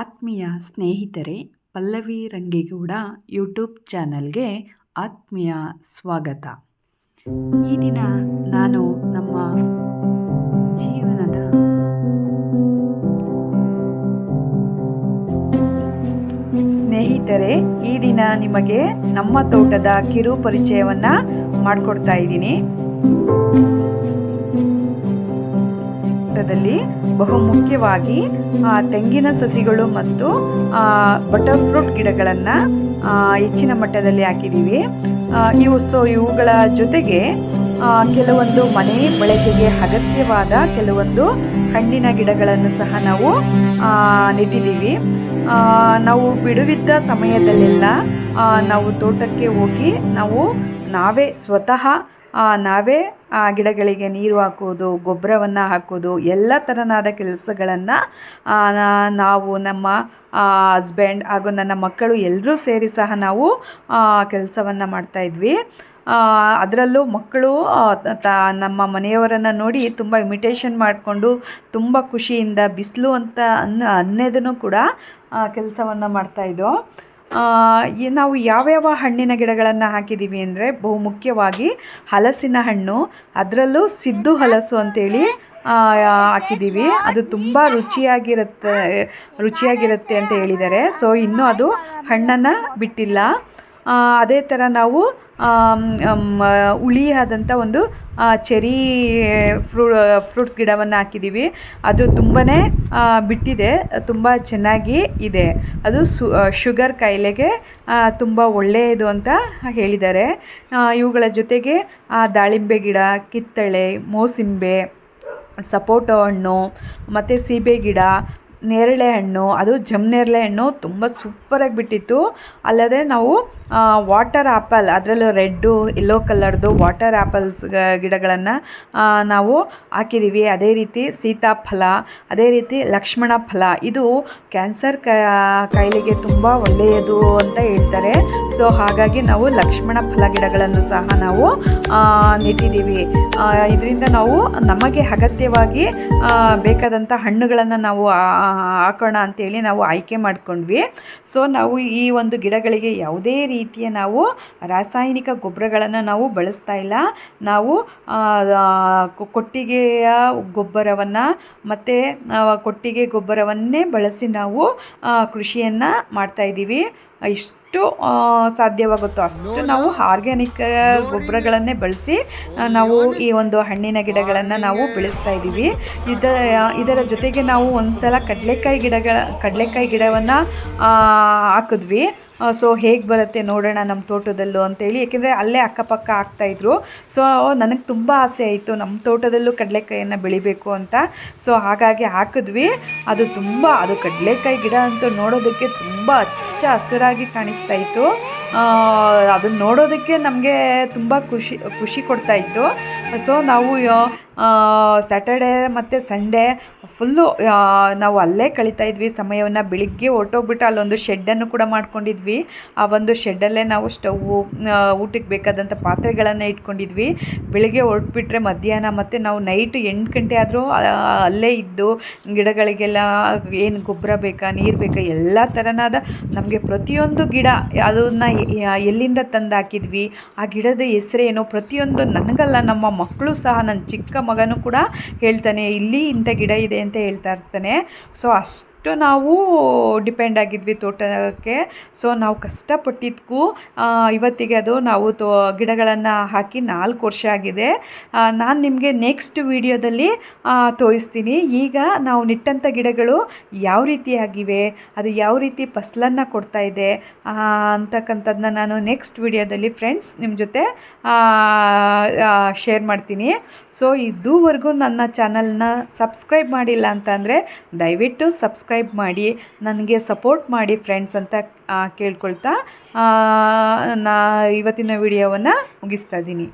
ಆತ್ಮೀಯ ಸ್ನೇಹಿತರೆ, ಪಲ್ಲವಿ ರಂಗೇಗೌಡ ಯೂಟ್ಯೂಬ್ ಚಾನಲ್ಗೆ ಆತ್ಮೀಯ ಸ್ವಾಗತ. ಈ ದಿನ ನಾನು ನಮ್ಮ ಜೀವನದ ಸ್ನೇಹಿತರೆ, ಈ ದಿನ ನಿಮಗೆ ನಮ್ಮ ತೋಟದ ಕಿರು ಪರಿಚಯವನ್ನ ಮಾಡಿಕೊಡ್ತಾ ಇದ್ದೀನಿ. ತೋಟದಲ್ಲಿ ಬಹುಮುಖ್ಯವಾಗಿ ತೆಂಗಿನ ಸಸಿಗಳು ಮತ್ತು ಬಟರ್ ಫ್ರೂಟ್ ಗಿಡಗಳನ್ನು ಹೆಚ್ಚಿನ ಮಟ್ಟದಲ್ಲಿ ಹಾಕಿದ್ದೀವಿ ಇವು, ಸೊ, ಇವುಗಳ ಜೊತೆಗೆ ಕೆಲವೊಂದು ಮನೆ ಬಳಕೆಗೆ ಅಗತ್ಯವಾದ ಕೆಲವೊಂದು ಹಣ್ಣಿನ ಗಿಡಗಳನ್ನು ಸಹ ನಾವು ನೆಟ್ಟಿದ್ದೀವಿ ನಾವು ಬಿಡುವಿದ್ದ ಸಮಯದಲ್ಲೆಲ್ಲ ನಾವು ತೋಟಕ್ಕೆ ಹೋಗಿ ನಾವು ನಾವೇ ಸ್ವತಃ ನಾವೇ ಆ ಗಿಡಗಳಿಗೆ ನೀರು ಹಾಕೋದು ಗೊಬ್ಬರವನ್ನು ಹಾಕೋದು ಎಲ್ಲ ಥರನಾದ ಕೆಲಸಗಳನ್ನು ನಾವು ನಮ್ಮ ಹಸ್ಬೆಂಡ್ ಹಾಗೂ ನನ್ನ ಮಕ್ಕಳು ಎಲ್ಲರೂ ಸೇರಿ ಸಹ ನಾವು ಕೆಲಸವನ್ನು ಮಾಡ್ತಾಯಿದ್ವಿ ಅದರಲ್ಲೂ ಮಕ್ಕಳು ತ, ನಮ್ಮ ಮನೆಯವರನ್ನು ನೋಡಿ ತುಂಬ ಇಮಿಟೇಷನ್ ಮಾಡಿಕೊಂಡು, ತುಂಬ ಖುಷಿಯಿಂದ ಬಿಸಿಲು ಅಂತ ಅನ್ನ, ಅನ್ನೋದನ್ನು ಕೂಡ ಕೆಲಸವನ್ನು ಮಾಡ್ತಾಯಿದ್ದೋ ನಾವು ಯಾವ್ಯಾವ ಹಣ್ಣಿನ ಗಿಡಗಳನ್ನು ಹಾಕಿದ್ದೀವಿ ಅಂದರೆ ಬಹುಮುಖ್ಯವಾಗಿ ಹಲಸಿನ ಹಣ್ಣು, ಅದರಲ್ಲೂ ಸಿದ್ದು ಹಲಸು ಅಂತೇಳಿ ಹಾಕಿದ್ದೀವಿ ಅದು ತುಂಬ ರುಚಿಯಾಗಿರುತ್ತೆ ರುಚಿಯಾಗಿರುತ್ತೆ ಅಂತ ಹೇಳಿದ್ದಾರೆ. ಸೊ ಇನ್ನೂ ಅದು ಹಣ್ಣನ್ನು ಬಿಟ್ಟಿಲ್ಲ. ಅದೇ ಥರ ನಾವು ಹುಳಿ ಆದಂಥ ಒಂದು ಚೆರಿ ಫ್ರೂ ಫ್ರೂಟ್ಸ್ ಗಿಡವನ್ನು ಹಾಕಿದ್ದೀವಿ ಅದು ತುಂಬಾ ಬಿಟ್ಟಿದೆ. ತುಂಬ ಚೆನ್ನಾಗಿ ಇದೆ. ಅದು ಶುಗರ್ ಕಾಯಿಲೆಗೆ ತುಂಬ ಒಳ್ಳೆಯದು ಅಂತ ಹೇಳಿದ್ದಾರೆ. ಇವುಗಳ ಜೊತೆಗೆ ದಾಳಿಂಬೆ ಗಿಡ, ಕಿತ್ತಳೆ, ಮೋಸಿಂಬೆ, ಸಪೋಟೊ ಹಣ್ಣು, ಮತ್ತು ಸೀಬೆ ಗಿಡ ನೇರಳೆ ಹಣ್ಣು, ಅದು ಜಮ್ ನೇರಳೆ ಹಣ್ಣು ತುಂಬ ಸೂಪರಾಗಿ ಬಿಟ್ಟಿತ್ತು. ಅಲ್ಲದೆ ನಾವು ವಾಟರ್ ಆ್ಯಪಲ್ ಅದರಲ್ಲೂ ರೆಡ್ಡು ಯೆಲ್ಲೋ ಕಲರ್ದು ವಾಟರ್ ಆ್ಯಪಲ್ಸ್ ಗಿಡಗಳನ್ನು ನಾವು ಹಾಕಿದ್ದೀವಿ ಅದೇ ರೀತಿ ಸೀತಾಫಲ, ಅದೇ ರೀತಿ ಲಕ್ಷ್ಮಣ ಫಲ ಇದು ಕ್ಯಾನ್ಸರ್ ಕಾಯಿಲೆಗೆ ತುಂಬ ಒಳ್ಳೆಯದು ಅಂತ ಹೇಳ್ತಾರೆ. ಸೊ ಹಾಗಾಗಿ ನಾವು ಲಕ್ಷ್ಮಣ ಫಲ ಗಿಡಗಳನ್ನು ಸಹ ನಾವು ನೆಟ್ಟಿದ್ದೀವಿ. ಇದರಿಂದ ನಾವು ನಮಗೆ ಅಗತ್ಯವಾಗಿ ಬೇಕಾದಂಥ ಹಣ್ಣುಗಳನ್ನು ನಾವು ಹಾಕೋಣ ಅಂತೇಳಿ ನಾವು ಆಯ್ಕೆ ಮಾಡಿಕೊಂಡ್ವಿ. ಸೊ ನಾವು ಈ ಒಂದು ಗಿಡಗಳಿಗೆ ಯಾವುದೇ ರೀತಿಯ ನಾವು ರಾಸಾಯನಿಕ ಗೊಬ್ಬರಗಳನ್ನು ನಾವು ಬಳಸ್ತಾ ಇಲ್ಲ. ನಾವು ಕೊಟ್ಟಿಗೆಯ ಗೊಬ್ಬರವನ್ನು ಮತ್ತು ಕೊಟ್ಟಿಗೆ ಗೊಬ್ಬರವನ್ನೇ ಬಳಸಿ ನಾವು ಕೃಷಿಯನ್ನು ಮಾಡ್ತಾಯಿದ್ದೀವಿ ಎಷ್ಟು ಸಾಧ್ಯವಾಗುತ್ತೋ ಅಷ್ಟು ನಾವು ಆರ್ಗ್ಯಾನಿಕ್ ಗೊಬ್ಬರಗಳನ್ನೇ ಬಳಸಿ ನಾವು ಈ ಒಂದು ಹಣ್ಣಿನ ಗಿಡಗಳನ್ನು ನಾವು ಬೆಳೆಸ್ತಾ ಇದ್ದೀವಿ. ಇದರ ಇದರ ಜೊತೆಗೆ ನಾವು ಒಂದು ಸಲ ಕಡಲೆಕಾಯಿ ಗಿಡಗಳ ಕಡಲೆಕಾಯಿ ಗಿಡವನ್ನು ಹಾಕಿದ್ವಿ. ಸೊ ಹೇಗೆ ಬರುತ್ತೆ ನೋಡೋಣ ನಮ್ಮ ತೋಟದಲ್ಲೂ ಅಂತೇಳಿ, ಏಕೆಂದರೆ ಅಲ್ಲೇ ಅಕ್ಕಪಕ್ಕ ಆಗ್ತಾಯಿದ್ರು ಸೊ ನನಗೆ ತುಂಬ ಆಸೆ ಆಯಿತು ನಮ್ಮ ತೋಟದಲ್ಲೂ ಕಡಲೆಕಾಯನ್ನು ಬೆಳಿಬೇಕು ಅಂತ. ಸೊ ಹಾಗಾಗಿ ಹಾಕಿದ್ವಿ. ಅದು ತುಂಬ, ಅದು ಕಡಲೆಕಾಯಿ ಗಿಡ ಅಂತೂ ನೋಡೋದಕ್ಕೆ ತುಂಬ ಹಚ್ಚ ಹಸಿರಾಗಿ ಕಾಣಿಸ್ತಾ ಇತ್ತು. ಅದನ್ನು ನೋಡೋದಕ್ಕೆ ನಮಗೆ ತುಂಬ ಖುಷಿ ಖುಷಿ ಕೊಡ್ತಾ ಇತ್ತು. ಸೊ ನಾವು ಸ್ಯಾಟರ್ಡೇ ಮತ್ತು ಸಂಡೇ ಫುಲ್ಲು ನಾವು ಅಲ್ಲೇ ಕಳೀತಾ ಇದ್ವಿ. ಸಮಯವನ್ನು ಬೆಳಿಗ್ಗೆ ಹೊರಟೋಗ್ಬಿಟ್ಟು ಅಲ್ಲೊಂದು ಶೆಡ್ಡನ್ನು ಕೂಡ ಮಾಡ್ಕೊಂಡಿದ್ವಿ. ಆ ಒಂದು ಶೆಡ್ಡಲ್ಲೇ ನಾವು ಸ್ಟವ್ವು ಊಟಕ್ಕೆ ಬೇಕಾದಂಥ ಪಾತ್ರೆಗಳನ್ನು ಇಟ್ಕೊಂಡಿದ್ವಿ. ಬೆಳಿಗ್ಗೆ ಹೊರಟ್ಬಿಟ್ರೆ ಮಧ್ಯಾಹ್ನ ಮತ್ತು ನಾವು ನೈಟ್ ಎಂಟು ಗಂಟೆ ಆದರೂ ಅಲ್ಲೇ ಇದ್ದು, ಗಿಡಗಳಿಗೆಲ್ಲ ಏನು ಗೊಬ್ಬರ ಬೇಕಾ, ನೀರು ಬೇಕಾ, ಎಲ್ಲ ಥರನಾದ ನಮಗೆ ಪ್ರತಿಯೊಂದು ಗಿಡ, ಅದನ್ನು ಎಲ್ಲಿಂದ ತಂದು ಹಾಕಿದ್ವಿ ಆ ಗಿಡದ ಹೆಸರೇನು? ಪ್ರತಿಯೊಂದು ನನಗಲ್ಲ, ನಮ್ಮ ಮಕ್ಕಳು ಸಹ ನನ್ನ ಚಿಕ್ಕ ಮಗನೂ ಕೂಡ ಹೇಳ್ತಾನೆ, ಇಲ್ಲಿ ಇಂಥ ಗಿಡ ಇದೆ ಅಂತ ಹೇಳ್ತಾ ಇರ್ತಾನೆ. ಸೊ ಅಷ್ಟು ನಾವು ಡಿಪೆಂಡ್ ಆಗಿದ್ವಿ ತೋಟಕ್ಕೆ. ಸೊ ನಾವು ಕಷ್ಟಪಟ್ಟಿದ್ದಕ್ಕೂ ಇವತ್ತಿಗೆ ಅದು ನಾವು ತೋ, ಗಿಡಗಳನ್ನು ಹಾಕಿ ನಾಲ್ಕು ವರ್ಷ ಆಗಿದೆ. ನಾನು ನಿಮಗೆ ನೆಕ್ಸ್ಟ್ ವಿಡಿಯೋದಲ್ಲಿ ತೋರಿಸ್ತೀನಿ. ಈಗ ನಾವು ನೆಟ್ಟಂಥ ಗಿಡಗಳು ಯಾವ ರೀತಿಯಾಗಿವೆ ಅದು ಯಾವ ರೀತಿ ಫಸಲನ್ನು ಕೊಡ್ತಾ ಇದೆ ಅಂತಕ್ಕಂಥದ್ದನ್ನ ನಾನು ನೆಕ್ಸ್ಟ್ ವಿಡಿಯೋದಲ್ಲಿ ಫ್ರೆಂಡ್ಸ್ ನಿಮ್ಮ ಜೊತೆ ಶೇರ್ ಮಾಡ್ತೀನಿ. ಸೊ ಇದುವರೆಗೂ ನನ್ನ ಚಾನಲ್ನ ಸಬ್ಸ್ಕ್ರೈಬ್ ಮಾಡಿಲ್ಲ ಅಂತಂದರೆ ದಯವಿಟ್ಟು ಸಬ್ಸ್ಕ್ರೈಬ್ ಮಾಡಿ ನನಗೆ ಸಪೋರ್ಟ್ ಮಾಡಿ ಫ್ರೆಂಡ್ಸ್ ಅಂತ ಕೇಳ್ಕೊಳ್ತಾ ನಾ ಇವತ್ತಿನ ವಿಡಿಯೋವನ್ನು ಮುಗಿಸ್ತಾ ಇದ್ದೀನಿ.